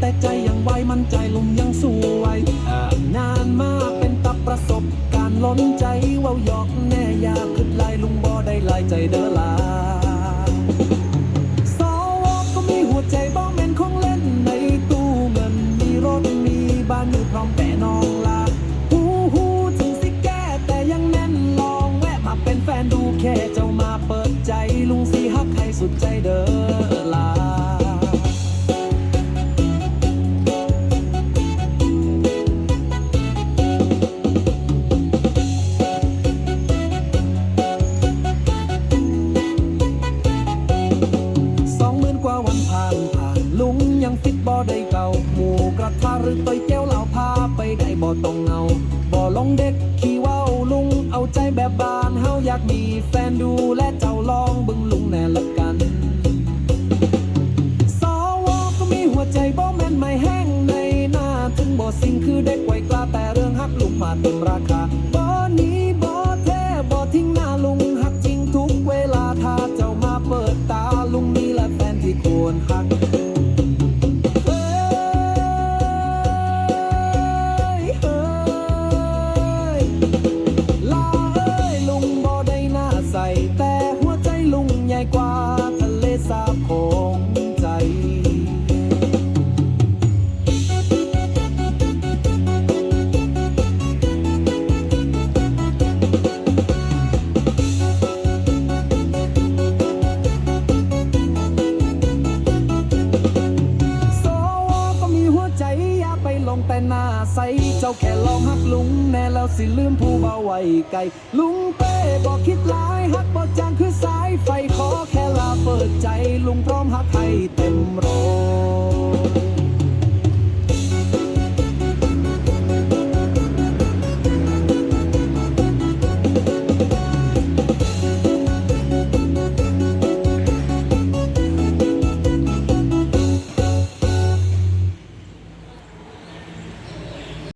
แต่ใจยังไวมั่นใจลุงยังสู้ไวอ่านานมากเป็นตับประสบ การ์ล้นใจเว้าหยอกแน่ยากขึ้นไล่ลุงบ่ได้ไล่ใจเด้อลาสวก็มีหัวใจบ้องแม่นของเล่นในตู้เงินมีรถมีบ้านอยู่พร้อมแต่น้องลาหูหูถึงสิแก้แต่ยังแน่นลองแวะมาเป็นแฟนดูแค่เจ้า บ่ได้เก่าหมูกระทะหรือต่อยแก้วเหล้าพาไปได้บ่ต้องเงาบ่ลงเด็กขี่ว้าวลุงเอาใจแบบบานเฮาอยากมีแฟนดูและเจ้าลองบึงลุงแน่ละกันสวก็มีหัวใจบ่แม่นไม่แห้งในหน้าถึงบ่สิ่งคือเด็กไวกล้าแต่เรื่องฮักลุงมาเต็มราคาบ่หนี้บ่แท้บ่ทิ้งหน้าลุงฮักจริงทุกเวลาถ้าเจ้ามาเปิดตาลุงนี่แหละแฟนที่ควรฮัก ทะเลสาบของใจ สวก็มีหัวใจอย่าไปลงแต่หน้าใส เจ้าแค่ลองฮักลุง แน่แล้วสิลืมผู้เบาไว้ไกล ลุงเป้บอกคิดหลายฮักบ่จางคือ เต็มร้